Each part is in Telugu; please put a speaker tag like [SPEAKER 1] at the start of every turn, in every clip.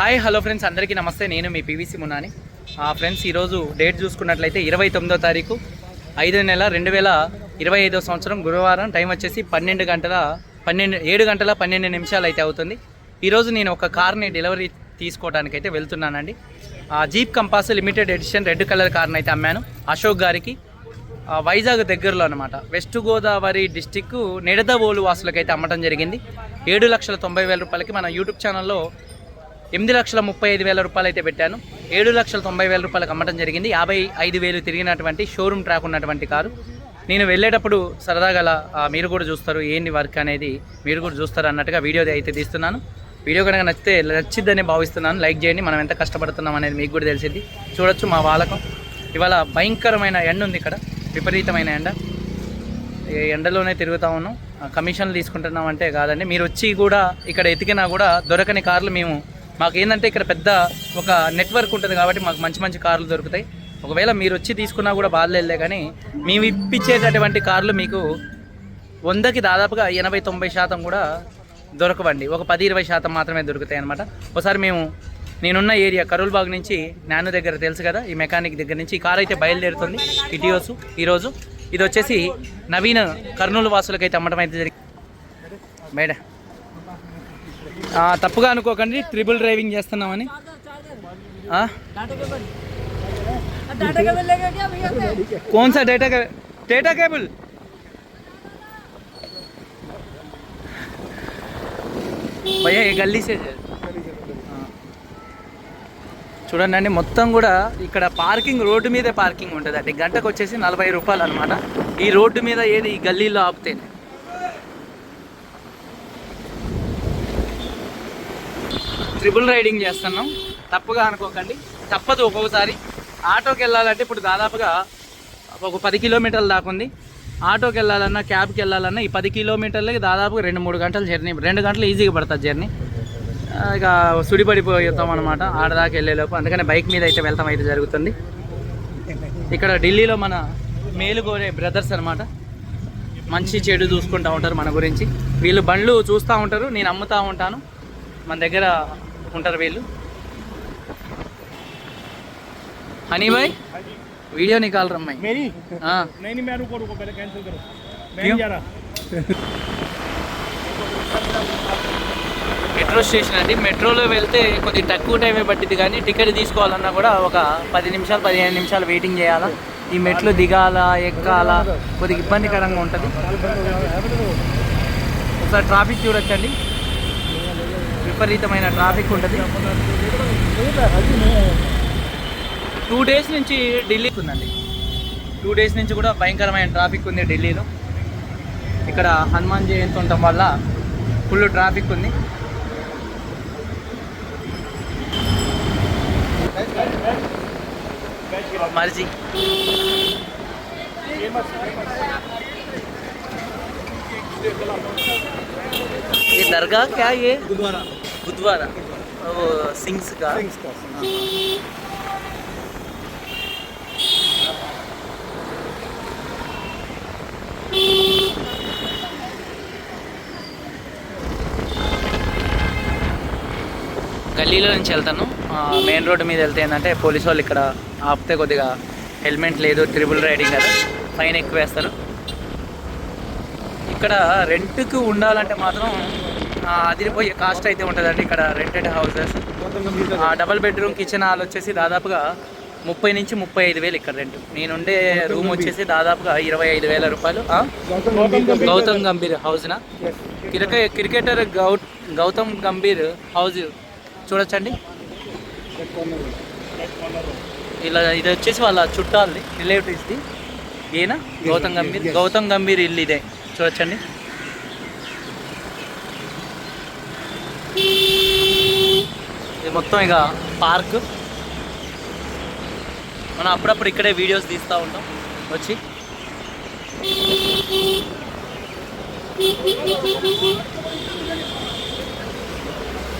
[SPEAKER 1] హాయ్ హలో ఫ్రెండ్స్ అందరికీ నమస్తే. నేను మీ పీవీసీ మునాని ఆ ఫ్రెండ్స్ ఈరోజు డేట్ చూసుకున్నట్లయితే ఇరవై తొమ్మిదో తారీఖు ఐదో నెల రెండు వేల ఇరవై ఐదో సంవత్సరం గురువారం. టైం వచ్చేసి పన్నెండు గంటల పన్నెండు ఏడు గంటల పన్నెండు నిమిషాలు అయితే అవుతుంది. ఈరోజు నేను ఒక కార్ని డెలివరీ తీసుకోవడానికి అయితే వెళ్తున్నానండి. ఆ Jeep Compass limited edition red colour కార్ని అయితే అమ్మాను అశోక్ గారికి. వైజాగ్ దగ్గరలో అనమాట వెస్ట్ గోదావరి డిస్టిక్ నిడదవోలు వాసులకైతే అమ్మటం జరిగింది. ఏడు లక్షల తొంభై వేల రూపాయలకి మన యూట్యూబ్ ఛానల్లో ఎనిమిది లక్షల ముప్పై ఐదు వేల రూపాయలు అయితే పెట్టాను. ఏడు లక్షల తొంభై వేల రూపాయలకు అమ్మటం జరిగింది. యాభై ఐదు వేలు తిరిగినటువంటి షోరూమ్ ట్రాక్ ఉన్నటువంటి కారు. నేను వెళ్ళేటప్పుడు సరదాగా మీరు కూడా చూస్తారు ఏంటి వర్క్ అనేది? మీరు కూడా చూస్తారు అన్నట్టుగా వీడియో అయితే తీస్తున్నాను. వీడియో కనుక నచ్చితే నచ్చిద్దని భావిస్తున్నాను. లైక్ చేయండి. మనం ఎంత కష్టపడుతున్నాం అనేది మీకు కూడా తెలిసింది. చూడొచ్చు మా వాళ్ళకం ఇవాళ భయంకరమైన ఎండ ఉంది ఇక్కడ. విపరీతమైన ఎండ. ఈ ఎండలోనే తిరుగుతా ఉన్నాం. కమిషన్లు తీసుకుంటున్నాం అంటే కాదండి. మీరు వచ్చి కూడా ఇక్కడ ఎతికినా కూడా దొరకని కార్లు మేము మాకు ఏంటంటే ఇక్కడ పెద్ద ఒక నెట్వర్క్ ఉంటుంది కాబట్టి మాకు మంచి మంచి కార్లు దొరుకుతాయి. ఒకవేళ మీరు వచ్చి తీసుకున్నా కూడా బాధలేదులే కానీ మేము ఇప్పించేటటువంటి కార్లు మీకు వందకి దాదాపుగా ఎనభై తొంభై శాతం కూడా దొరకవండి. ఒక పది ఇరవై శాతం మాత్రమే దొరుకుతాయి అనమాట ఒకసారి మేము నేనున్న ఏరియా కరూల్బాగ్ నుంచి నాను దగ్గర తెలుసు కదా ఈ మెకానిక్ దగ్గర నుంచి ఈ కార్ అయితే బయలుదేరుతుంది ఇటీవసు ఈరోజు. ఇది వచ్చేసి నవీన కర్నూలు వాసులకైతే అమ్మటం అయితే జరిగింది మేడం తప్పుగా అనుకోకండి ట్రిపుల్ డ్రైవింగ్ చేస్తున్నామని ఆ?
[SPEAKER 2] डाटा केबल लेके क्या भैया से
[SPEAKER 1] कौन सा डेटा के डेटा केबल భయ్యా ఈ గల్లీ సే చూడండి అండి మొత్తం కూడా ఇక్కడ పార్కింగ్ రోడ్డు మీదే పార్కింగ్ ఉంటుంది అండి గంటకు వచ్చేసి నలభై రూపాయలు అనమాట ఈ రోడ్డు మీద ఏది ఈ గల్లీలో ఆపితే ట్రిపుల్ రైడింగ్ చేస్తున్నాం. తప్పుగా అనుకోకండి. తప్పదు ఒక్కొక్కసారి. ఆటోకి వెళ్ళాలంటే ఇప్పుడు దాదాపుగా ఒక పది కిలోమీటర్ల దాకా ఉంది. ఆటోకి వెళ్ళాలన్నా క్యాబ్కి వెళ్ళాలన్నా ఈ పది కిలోమీటర్లకి దాదాపుగా రెండు మూడు గంటలు జర్నీ. రెండు గంటలు ఈజీగా పడుతుంది జర్నీ. ఇక సుడిపడిపోతాం అనమాట ఆడదాకా వెళ్ళేలోపు అందుకని బైక్ మీద అయితే వెళ్తాం అయితే జరుగుతుంది. ఇక్కడ ఢిల్లీలో మన మేలుకోరే బ్రదర్స్ అనమాట మంచి చెడు చూసుకుంటూ ఉంటారు మన గురించి. వీళ్ళు బండ్లు చూస్తూ ఉంటారు నేను అమ్ముతూ ఉంటాను. మన దగ్గర ఉంటారు వీళ్ళు హనీ భాయ్ वीडियो निकाल रहा हूँ मैं
[SPEAKER 3] मेरी
[SPEAKER 1] हाँ
[SPEAKER 3] नहीं नहीं मैं रुको रुको पहले कैंसिल करो मैं
[SPEAKER 1] क्यों?
[SPEAKER 3] नहीं जा रहा
[SPEAKER 1] మెట్రో స్టేషన్ అండి మెట్రోలో వెళ్తే కొద్ది తక్కువ టైమే పట్టింది కానీ టికెట్ తీసుకోవాలన్నా కూడా ఒక పది నిమిషాలు పదిహేను నిమిషాలు వెయిటింగ్ చేయాలా ఈ మెట్లు దిగాల ఎక్కాలా కొద్దిగా ఇబ్బందికరంగా ఉంటుంది ఒకసారి ట్రాఫిక్ చూడొచ్చండి విపరీతమైన ట్రాఫిక్ ఉంటుంది టూ డేస్ నుంచి ఢిల్లీ ఉందండి టూ డేస్ నుంచి కూడా భయంకరమైన ట్రాఫిక్ ఉంది ఢిల్లీలో ఇక్కడ హనుమాన్ జయంతి ఉండటం వల్ల ఫుల్ ట్రాఫిక్ ఉంది मर्जी ये दरगाह क्या है ये
[SPEAKER 3] गुरुद्वारा
[SPEAKER 1] गुरुद्वारा वो सिंग्स का గల్లీలో నుంచి వెళ్తాను మెయిన్ రోడ్డు మీద వెళ్తే ఏంటంటే పోలీసు వాళ్ళు ఇక్కడ ఆపితే కొద్దిగా హెల్మెట్ లేదు ట్రిపుల్ రైడింగ్ కదా ఫైన్ ఎక్కువ వేస్తారు ఇక్కడ రెంట్కి ఉండాలంటే మాత్రం ఆ, అదిరిపోయే కాస్ట్ అయితే ఉంటుందండి ఇక్కడ rented houses double bedroom kitchen hall వచ్చేసి దాదాపుగా ముప్పై నుంచి ముప్పై ఐదు వేలు ఇక్కడ రెంట్ నేనుండే రూమ్ వచ్చేసి దాదాపుగా ఇరవై ఐదు వేల రూపాయలు. గౌతమ్ గంభీర్ హౌస్నా క్రికె క్రికెటర్ గౌ గౌతమ్ గంభీర్ హౌస్ చూడొచ్చండి? ఇలా ఇది వచ్చేసి వాళ్ళ చుట్టాలది రిలేటివ్స్ది ఈయన గౌతమ్ గంభీర్ గౌతమ్ గంభీర్ ఇల్లు ఇదే. చూడొచ్చండి? ఇది మొత్తం ఇక పార్క్. మనం అప్పుడప్పుడు ఇక్కడే వీడియోస్ తీస్తూ ఉంటాం. వచ్చి.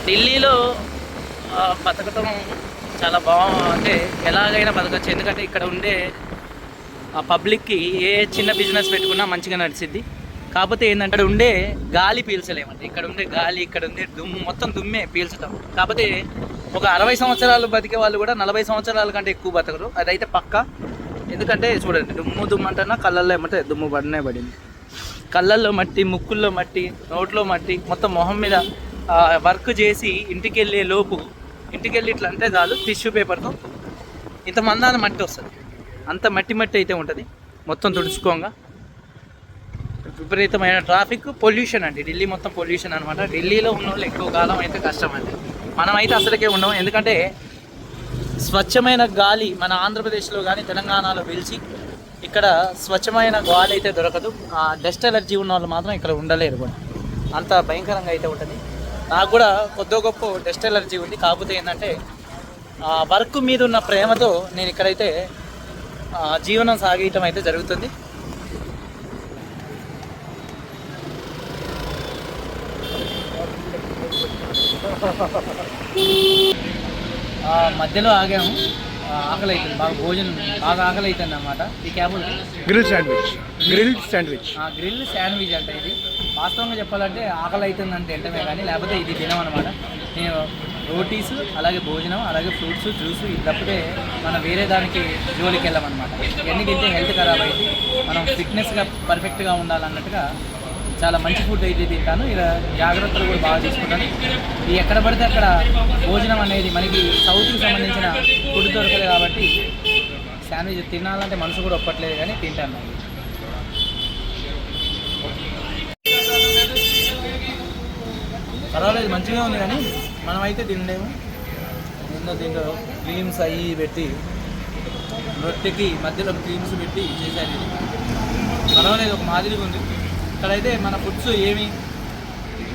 [SPEAKER 1] ఢిల్లీలో బతకటం చాలా బాగా అంటే ఎలాగైనా బతకచ్చు. ఎందుకంటే ఇక్కడ ఉండే ఆ పబ్లిక్కి ఏ చిన్న బిజినెస్ పెట్టుకున్నా మంచిగా నడిచిద్ది కాకపోతే ఏంటంటే అక్కడ ఉండే గాలి పీల్చలేమండి. ఇక్కడ ఉండే గాలి ఇక్కడ ఉండే దుమ్ము మొత్తం దుమ్మే పీల్చుతాం కాకపోతే ఒక అరవై సంవత్సరాలు బతికే వాళ్ళు కూడా నలభై సంవత్సరాల కంటే ఎక్కువ బతకరు. అదైతే పక్క. ఎందుకంటే చూడండి దుమ్ము దుమ్ము అంటున్నా కళ్ళల్లో ఏమంటే దుమ్ము పడినే పడింది. కళ్ళల్లో మట్టి ముక్కుల్లో మట్టి నోట్లో మట్టి మొత్తం మొహం మీద వర్క్ చేసి ఇంటికి వెళ్ళే లోపు ఇంటికి వెళ్ళి ఇట్లా అంటే చాలు టిష్యూ పేపర్తో ఇంత మందాన మట్టి వస్తుంది. అంత మట్టి మట్టి అయితే ఉంటుంది. మొత్తం తుడుచుకోగా. విపరీతమైన ట్రాఫిక్ పొల్యూషన్ అండి. ఢిల్లీ మొత్తం పొల్యూషన్ అనమాట ఢిల్లీలో ఉన్న వాళ్ళు ఎక్కువ కాలం అయితే కష్టం అండి. మనమైతే అసలుకే ఉండము. ఎందుకంటే స్వచ్ఛమైన గాలి మన ఆంధ్రప్రదేశ్లో కానీ తెలంగాణలో పిలిచి ఇక్కడ స్వచ్ఛమైన గాలి అయితే దొరకదు. ఆ డస్ట్ ఎలర్జీ ఉన్న వాళ్ళు మాత్రం ఇక్కడ ఉండలేరు కూడా. అంత భయంకరంగా అయితే ఉంటుంది. నాకు కూడా కొద్ది గొప్ప డస్ట్ ఎలర్జీ ఉంది. కాకపోతే ఏంటంటే ఆ వర్క్ మీద ఉన్న ప్రేమతో నేను ఇక్కడైతే జీవనం సాగించడం అయితే జరుగుతుంది ఆ, మధ్యలో ఆగాము. ఆకలి అవుతుంది బాగా భోజనం బాగా ఆకలి అవుతుంది అన్నమాట ఈ
[SPEAKER 3] cab grill sandwich. Grill
[SPEAKER 1] sandwich. Grill sandwich అంట ఇది. వాస్తవంగా చెప్పాలంటే ఆకలి అవుతుంది అంటే తింటమే కానీ లేకపోతే ఇది తినం అనమాట నేను రోటీస్ అలాగే భోజనం అలాగే ఫ్రూట్స్ జ్యూస్ ఇది తప్పితే మనం వేరే దానికి జోలికి వెళ్ళామన్నమాట ఇవన్నీ తింటే హెల్త్ ఖరాబ్ అయింది మనం ఫిట్నెస్గా పర్ఫెక్ట్గా ఉండాలన్నట్టుగా చాలా మంచి ఫుడ్ అయితే తింటాను. ఇలా జాగ్రత్తలు కూడా బాగా తీసుకుంటాను. ఈ ఎక్కడ పడితే అక్కడ భోజనం అనేది మనకి సౌత్కి సంబంధించిన ఫుడ్ దొరకదు కాబట్టి శాండ్విచ్ తినాలంటే మనసు కూడా ఒప్పట్లేదు కానీ తింటాను. పర్వాలేదు మంచిగా ఉంది కానీ మనమైతే తినలేము. దీంట్లో దీంట్లో క్రీమ్స్ అవి పెట్టి రొట్టెకి మధ్యలో క్రీమ్స్ పెట్టి చేశారు. ఇది. పర్వాలేదు ఒక మాదిరిగా ఉంది. ఇక్కడైతే మన ఫుడ్స్ ఏమి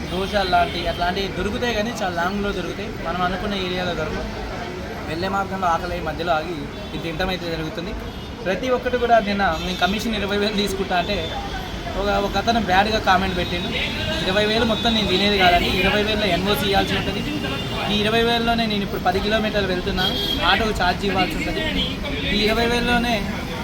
[SPEAKER 1] దోశ లాంటి అట్లాంటివి దొరుకుతాయి కానీ చాలా లాంగ్లో దొరుకుతాయి. మనం అనుకున్న ఏరియాలో దొరకవు. వెళ్ళే మార్గంలో ఆకలి మధ్యలో ఆగి ఇది తింటం అయితే జరుగుతుంది. ప్రతి ఒక్కటి కూడా నిన్న నేను కమిషన్ ఇరవై వేలు తీసుకుంటా అంటే ఒక ఒక అతను బ్యాడ్గా కామెంట్ పెట్టిండు. ఇరవై వేలు మొత్తం నేను తినేది కాదని ఇరవై వేలలో ఎన్ఓసి ఇవ్వాల్సి ఉంటుంది. ఈ ఇరవై వేలలోనే నేను ఇప్పుడు పది కిలోమీటర్లు వెళ్తున్నాను. ఆటోకు ఛార్జ్ ఇవ్వాల్సి ఉంటుంది. ఈ ఇరవై వేలలోనే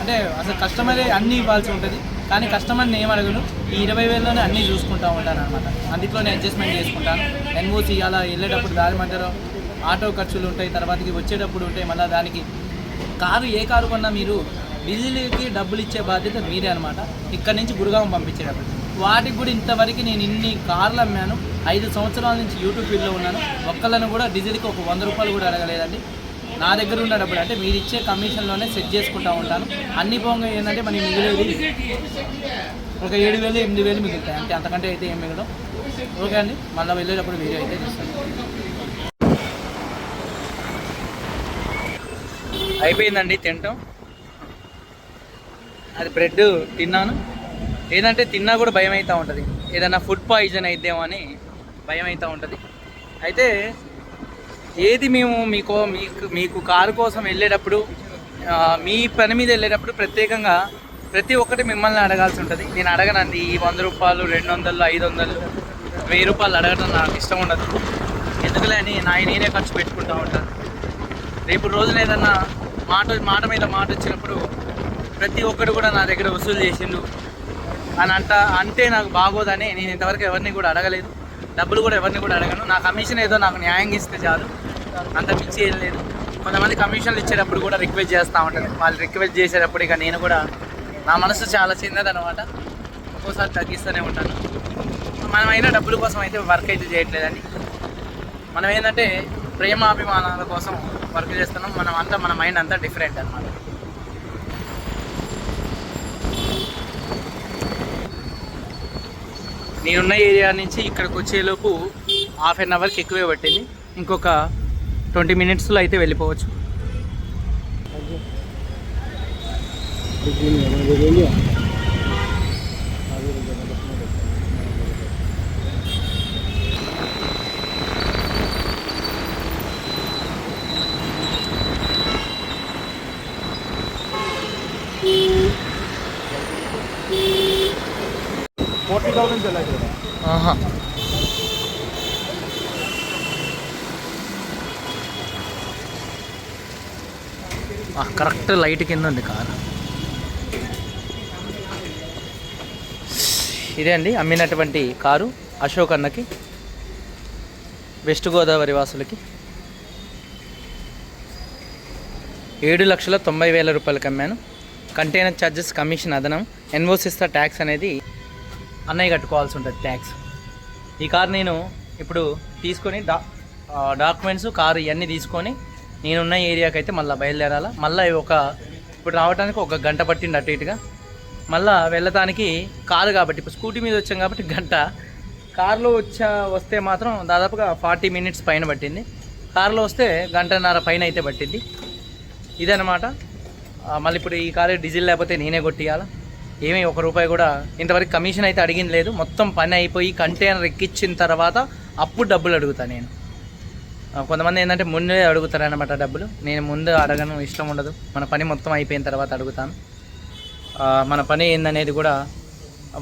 [SPEAKER 1] అంటే అసలు కస్టమరే అన్నీ ఇవ్వాల్సి ఉంటుంది. కానీ కస్టమర్ని ఏం అడగను? ఈ ఇరవై వేలలోనే అన్నీ చూసుకుంటూ ఉంటాను అనమాట అందులోనే అడ్జస్ట్మెంట్ చేసుకుంటాను ఎన్ఓసి అలా వెళ్ళేటప్పుడు దారి మధ్యలో ఆటో ఖర్చులు ఉంటాయి తర్వాతకి వచ్చేటప్పుడు ఉంటాయి మళ్ళీ దానికి కారు ఏ కారు కొన్నా మీరు డీజిల్కి డబ్బులు ఇచ్చే బాధ్యత మీరే అనమాట ఇక్కడ నుంచి గురుగాం పంపించేటప్పుడు. వాటికి కూడా ఇంతవరకు నేను ఇన్ని కార్లు అమ్మాను. ఐదు సంవత్సరాల నుంచి యూట్యూబ్ ఫీల్డ్లో ఉన్నాను. ఒక్కళ్ళను కూడా డీజిల్కి ఒక వంద రూపాయలు కూడా అడగలేదండి. నా దగ్గర ఉన్న డబ్బులు అంటే మీరు ఇచ్చే కమిషన్లోనే సెట్ చేసుకుంటా ఉంటాను. అన్ని పోగా ఏంటంటే మనకి మిగిలేది ఒక ఏడు వేలు ఎనిమిది వేలు మిగులుతాయి అంటే అంతకంటే అయితే ఏం మిగలడం ఓకే అండి మళ్ళీ వెళ్ళేటప్పుడు వీడియో అయితే తీస్తాను అయిపోయిందండి తినటం. అది బ్రెడ్ తిన్నాను. ఏంటంటే తిన్నా కూడా భయం అవుతూ ఉంటుంది. ఏదైనా ఫుడ్ పాయిజన్ అయిద్దేమో అని భయం అవుతూ ఉంటుంది. అయితే ఏది మేము మీకు మీకు మీకు కారు కోసం వెళ్ళేటప్పుడు మీ పని మీద వెళ్ళేటప్పుడు ప్రత్యేకంగా ప్రతి ఒక్కటి మిమ్మల్ని అడగాల్సి ఉంటుంది. నేను అడగనండి ఈ వంద రూపాయలు రెండు వందలు ఐదు వందలు వెయ్యి రూపాయలు అడగడం నాకు ఇష్టం ఉండదు. ఎందుకులే అని నా నేనే ఖర్చు పెట్టుకుంటూ ఉంటాను. రేపు రోజున ఏదన్నా మాట మాట మీద మాట వచ్చినప్పుడు ప్రతి ఒక్కడు కూడా నా దగ్గర వసూలు చేసిండు అని అంట అంటే నాకు బాగోదని నేను ఇంతవరకు ఎవరిని కూడా అడగలేదు. డబ్బులు కూడా ఎవరిని కూడా అడగను. నా కమిషన్ ఏదో నాకు న్యాయంగా ఇస్తే చాలు. అంత మించి ఏం లేదు. కొంతమంది కమిషన్లు ఇచ్చేటప్పుడు కూడా రిక్వెస్ట్ చేస్తూ ఉంటారు. వాళ్ళు రిక్వెస్ట్ చేసేటప్పుడు ఇక నేను కూడా నా మనసు చాలా చిన్నదనమాట ఒక్కోసారి తగ్గిస్తూనే ఉంటాను. మనమైనా డబ్బుల కోసం అయితే వర్క్ అయితే చేయట్లేదండి. మనం ఏంటంటే ప్రేమాభిమానాల కోసం వర్క్ చేస్తున్నాం. మనం అంతా మన మైండ్ అంతా డిఫరెంట్ అనమాట నేనున్న ఏరియా నుంచి ఇక్కడికి వచ్చేలోపు హాఫ్ అన్ అవర్కి ఎక్కువే పట్టింది. ఇంకొక ట్వంటీ మినిట్స్లో అయితే వెళ్ళిపోవచ్చు.
[SPEAKER 3] ఫోర్టీ థౌసండ్
[SPEAKER 1] ఆహా. కరెక్ట్ లైట్ కింద ఉంది కార్. ఇదే అండి అమ్మినటువంటి కారు అశోక్ అన్నకి వెస్ట్ గోదావరి వాసులకి. ఏడు లక్షల తొంభై వేల రూపాయలకి అమ్మాను. కంటైనర్ ఛార్జెస్ కమిషన్ అదనం. ఎన్ఓసిస్తా ట్యాక్స్ అనేది అన్నయ్య కట్టుకోవాల్సి ఉంటుంది ట్యాక్స్. ఈ కార్ నేను ఇప్పుడు తీసుకొని డా డాక్యుమెంట్స్ కారు ఇవన్నీ తీసుకొని నేనున్న ఏరియాకి అయితే మళ్ళీ బయలుదేరాలా? మళ్ళీ ఒక ఇప్పుడు రావడానికి ఒక గంట పట్టింది అటు ఇటుగా. మళ్ళీ వెళ్ళటానికి కారు కాబట్టి ఇప్పుడు స్కూటీ మీద వచ్చాం కాబట్టి గంట. కారులో వచ్చా వస్తే మాత్రం దాదాపుగా ఫార్టీ మినిట్స్ పైన పట్టింది. కారులో వస్తే గంటన్నర పైన అయితే పట్టింది. ఇదనమాట మళ్ళీ ఇప్పుడు ఈ కారు డీజిల్ లేకపోతే నేనే కొట్టియాలా? ఏమీ ఒక రూపాయి కూడా ఇంతవరకు కమిషన్ అయితే అడిగింది లేదు. మొత్తం పని అయిపోయి కంటైనర్ ఎక్కించిన తర్వాత అప్పుడు డబ్బులు అడుగుతాను నేను. కొంతమంది ఏంటంటే ముందే అడుగుతారనమాట డబ్బులు. నేను ముందు అడగను ఇష్టం ఉండదు. మన పని మొత్తం అయిపోయిన తర్వాత అడుగుతాను. మన పని ఏందనేది కూడా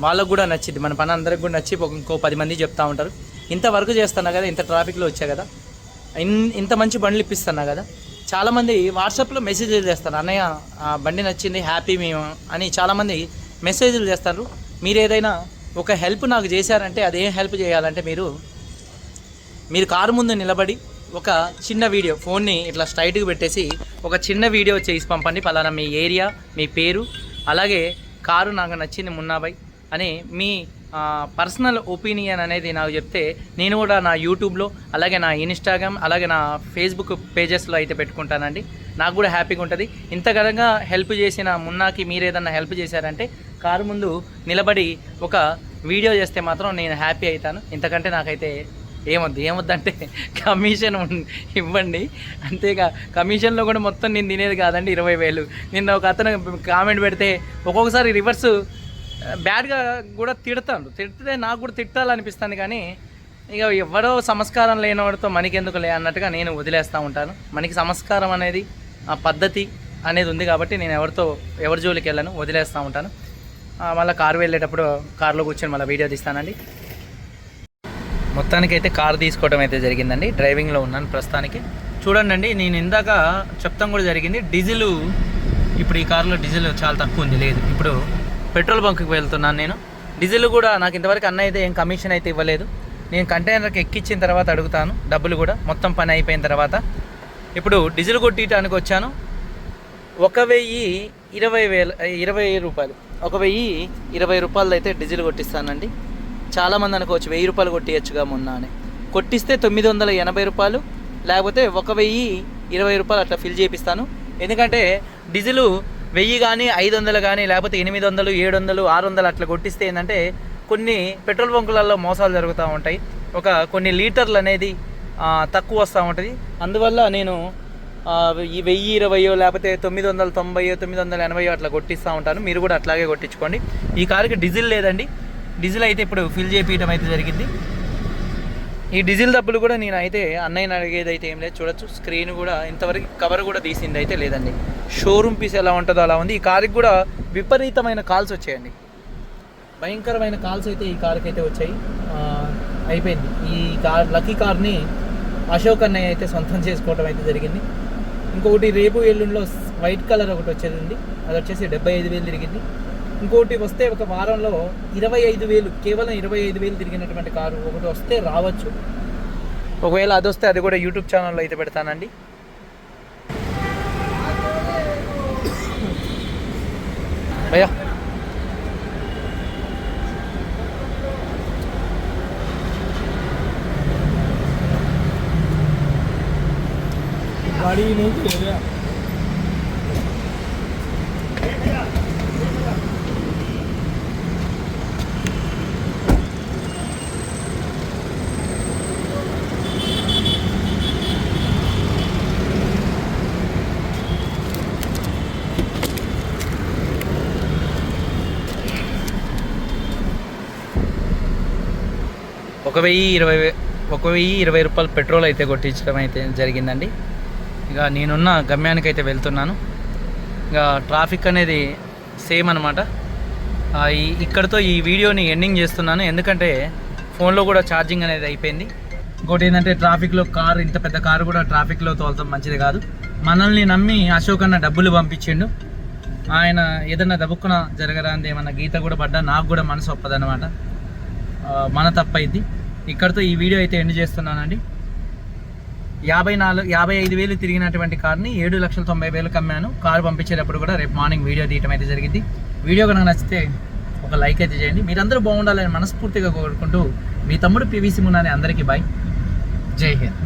[SPEAKER 1] వాళ్ళకు కూడా నచ్చింది మన పని అందరికి కూడా నచ్చి ఇంకో పది మంది చెప్తా ఉంటారు. ఇంత వర్క్ చేస్తున్నా కదా ఇంత ట్రాఫిక్లో వచ్చా కదా. ఇన్ ఇంత మంచి బండ్లు ఇప్పిస్తున్నా కదా. చాలామంది వాట్సాప్లో మెసేజ్లు చేస్తారు. అన్నయ్య ఆ బండి నచ్చింది హ్యాపీ మేము అని చాలామంది మెసేజ్లు చేస్తారు. మీరు ఏదైనా ఒక హెల్ప్ నాకు చేశారంటే అదేం హెల్ప్ చేయాలంటే మీరు మీరు కారు ముందు నిలబడి ఒక చిన్న వీడియో ఫోన్ని ఇట్లా స్ట్రైట్గా పెట్టేసి ఒక చిన్న వీడియో చేసి పంపండి పలానా మీ ఏరియా మీ పేరు అలాగే కారు నాకు నచ్చింది మున్నాబాయ్ అని మీ పర్సనల్ ఒపీనియన్ అనేది నాకు చెప్తే నేను కూడా నా యూట్యూబ్లో అలాగే నా ఇన్స్టాగ్రామ్ అలాగే నా ఫేస్బుక్ పేజెస్లో అయితే పెట్టుకుంటానండి. నాకు కూడా హ్యాపీగా ఉంటుంది. ఇంతకరంగా హెల్ప్ చేసిన మున్నాకి మీరు ఏదన్నా హెల్ప్ చేశారంటే కారు ముందు నిలబడి ఒక వీడియో చేస్తే మాత్రం నేను హ్యాపీ అవుతాను. ఇంతకంటే నాకైతే ఏమొద్దు ఏమొద్దంటే కమిషన్ ఇవ్వండి. అంతేగా కమిషన్లో కూడా మొత్తం నేను తినేది కాదండి ఇరవై వేలు. నిన్న ఒక అతను కామెంట్ పెడితే ఒక్కొక్కసారి రివర్స్ బ్యాడ్గా కూడా తిడతాను తిడితే నాకు కూడా తిట్టాలనిపిస్తుంది కానీ ఇక ఎవరో సంస్కారం లేనివాడితో మనకెందుకు లే అన్నట్టుగా నేను వదిలేస్తూ ఉంటాను. మనకి సంస్కారం అనేది ఆ పద్ధతి అనేది ఉంది కాబట్టి నేను ఎవరితో ఎవరి జోలికి వెళ్ళాను వదిలేస్తూ ఉంటాను. మళ్ళీ కారు వెళ్ళేటప్పుడు కారులో కూర్చొని మళ్ళీ వీడియో తీస్తానండి. మొత్తానికైతే కార్ తీసుకోవడం అయితే జరిగిందండి. డ్రైవింగ్లో ఉన్నాను ప్రస్తుతానికి. చూడండి అండి నేను ఇందాక చెప్తాం కూడా జరిగింది డీజిల్ ఇప్పుడు ఈ కారులో డీజిల్ చాలా తక్కువ ఉంది లేదు. ఇప్పుడు పెట్రోల్ బంక్కి వెళ్తున్నాను నేను. డీజిల్ కూడా నాకు ఇంతవరకు అన్న అయితే ఏం కమిషన్ అయితే ఇవ్వలేదు. నేను కంటైనర్కి ఎక్కించిన తర్వాత అడుగుతాను డబ్బులు కూడా. మొత్తం పని అయిపోయిన తర్వాత. ఇప్పుడు డీజిల్ కొట్టియటానికి వచ్చాను. ఒక వెయ్యి ఇరవై వేల ఇరవై రూపాయలు. ఒక వెయ్యి ఇరవై రూపాయలు అయితే డీజిల్ కొట్టిస్తానండి. చాలామంది అనుకోవచ్చు వెయ్యి రూపాయలు కొట్టియచ్చుగా మొన్న అని. కొట్టిస్తే తొమ్మిది వందల ఎనభై రూపాయలు లేకపోతే ఒక వెయ్యి ఇరవై రూపాయలు అట్లా ఫిల్ చేపిస్తాను. ఎందుకంటే డీజిల్ వెయ్యి కానీ ఐదు వందలు కానీ లేకపోతే ఎనిమిది వందలు ఏడు వందలు ఆరు వందలు అట్లా కొట్టిస్తే ఏంటంటే కొన్ని పెట్రోల్ బంకులలో మోసాలు జరుగుతూ ఉంటాయి. ఒక కొన్ని లీటర్లు అనేది తక్కువ వస్తూ ఉంటుంది. అందువల్ల నేను ఈ వెయ్యి ఇరవయో లేకపోతే తొమ్మిది వందల తొంభైయో తొమ్మిది వందల ఎనభైయో అట్లా కొట్టిస్తూ ఉంటాను. మీరు కూడా అట్లాగే కొట్టించుకోండి. ఈ కారుకి డీజిల్ లేదండి. డీజిల్ అయితే ఇప్పుడు ఫిల్ చేయటం అయితే జరిగింది. ఈ డీజిల్ డబ్బులు కూడా నేను అయితే అన్నయ్యని అడిగేది అయితే ఏం లేదు. చూడొచ్చు. స్క్రీన్ కూడా ఇంతవరకు కవర్ కూడా తీసింది అయితే లేదండి. షోరూమ్ పీస్ ఎలా ఉంటుందో అలా ఉంది. ఈ కారుకి కూడా విపరీతమైన కాల్స్ వచ్చాయండి. భయంకరమైన కాల్స్ అయితే ఈ కార్కి అయితే వచ్చాయి. అయిపోయింది. ఈ కార్ లక్కీ కార్ని అశోక్ అన్నయ్య అయితే సొంతం చేసుకోవడం అయితే జరిగింది. ఇంకొకటి రేపు ఎల్లుండిలో వైట్ కలర్ ఒకటి వచ్చేది ఉంది అది వచ్చేసి డెబ్బై ఐదు వేలు తిరిగింది. ఇంకోటి వస్తే ఒక వారంలో ఇరవై ఐదు వేలు కేవలం ఇరవై ఐదు వేలు తిరిగినటువంటి కారు ఒకటి వస్తే రావచ్చు ఒకవేళ అది వస్తే అది కూడా యూట్యూబ్ ఛానల్లో అయితే పెడతానండి భయ్యా
[SPEAKER 3] गाड़ी नहीं थी
[SPEAKER 1] ఒక వెయ్యి ఇరవై ఒక వెయ్యి ఇరవై రూపాయలు పెట్రోల్ అయితే కొట్టించడం అయితే జరిగిందండి. ఇక నేనున్న గమ్యానికి అయితే వెళ్తున్నాను. ఇక ట్రాఫిక్ అనేది సేమ్ అనమాట ఇక్కడతో ఈ వీడియోని ఎండింగ్ చేస్తున్నాను. ఎందుకంటే ఫోన్లో కూడా ఛార్జింగ్ అనేది అయిపోయింది. ఇంకోటి ఏంటంటే ట్రాఫిక్లో కారు ఇంత పెద్ద కారు కూడా ట్రాఫిక్లో తోలతం మంచిది కాదు. మనల్ని నమ్మి అశోక్ అన్న డబ్బులు పంపించిండు. ఆయన ఏదన్నా దబుక్కున జరగరాంది ఏమన్నా గీత కూడా పడ్డా నాకు కూడా మనసు ఒప్పదనమాట మన తప్పైద్ది. ఇక్కడితో ఈ వీడియో అయితే ఎండ్ చేస్తున్నానండి. యాభై నాలుగు యాభై ఐదు వేలు తిరిగినటువంటి కార్ని ఏడు లక్షల తొంభై వేలు కమ్మాను. కారు పంపించేటప్పుడు కూడా రేపు మార్నింగ్ వీడియో తీయటం అయితే జరిగింది వీడియో కనుక నచ్చితే ఒక లైక్ అయితే చేయండి. మీరందరూ బాగుండాలని మనస్ఫూర్తిగా కోరుకుంటూ మీ తమ్ముడు పివిసి మున్నాని అందరికీ బాయ్ జై హింద్.